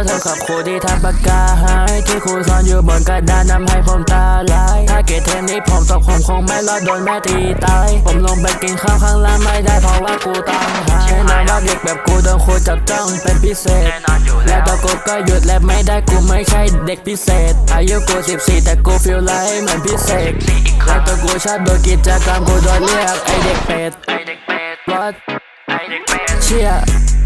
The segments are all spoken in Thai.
ษครับครูที่ทำปากกาหายที่ครูสอนอยู่บนกระดานนำให้ผมตาลาย ถ้าเกรดเทนนี้ผมตกผมคงไม่รอดโดนแม่ตีตาย ผมลงไปกินข้าวข้างล่างไม่ได้เพราะว่ากูตังหายแน่นอนว่าเด็กแบบกูโดนครูจับจ้องเป็นพิเศษ และแล้วตะกูก็หยุดและไม่ได้กูไม่ใช่เด็กพิเศษ อายุกู 14 แต่กูฟีลไลท์เหมือนพิเศษและตัวกูชอบโดนกิจกรรมกูโดนเรียกไอเด็กเป็ดไอเด็กเป็ดไอเด็กเป็ดเชี่ย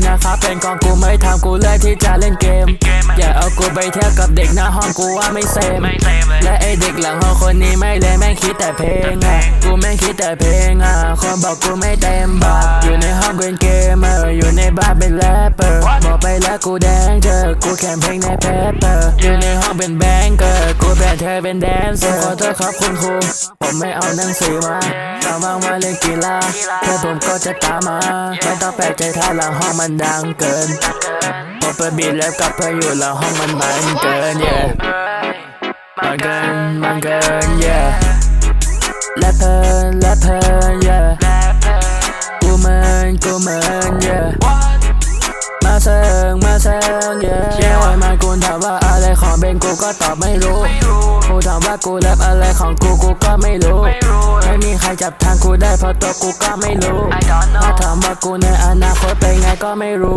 นะครับเป็นกองกูไม่ทำกูเลือกที่จะเล่นเกมเกมอะอย่าเอากูไปเทียบกับเด็กหน้าห้องกูว่าไม่เซมไม่เซมเลยและไอเด็กหลังห้องคนนี้ไม่เลยแม่งคิดแต่เพลงอะกูแม่งคิดแต่เพลงอะคนบอกกูไม่เต็มบาทอยู่ในห้องเป็นเกมเมอร์อยู่ในบ้านเป็นแรปเปอร์บอกไปแล้วกูแดงเจอกูแข่งเพลงในเพปเปอร์อยู่ในห้องเป็นแบงเกอร์กู เธอเป็นแดนซ์ขอโทษครับคุณครู ผมไม่เอาหนังสือมาตาว่างมาเล่นกีฬาแค่ผมก็จะตามมา ไม่ต้องแปลกใจถ้าหลังห้องมันดังเกินพอเปิดบีทแล้วกลับไปอยู่หลังห้องมันมันเกิน yeah มันเกิน มันเกิน yeah และเพลินและเพลิน yeah กูเมินกูเมิน yeah มาเซิงมาเซิง yeah เย้วันมากูถามว่าอะไรของเบนกูก็ตอบไม่ กูถามว่ากูแรปอะไรของกูกูก็ไม่รู้ไม่มีใครจับทางกูได้เพราะตัวกูก็ไม่รู้ I don't know ถ้าถามว่ากูในอนาคตเป็นไงก็ไม่รู้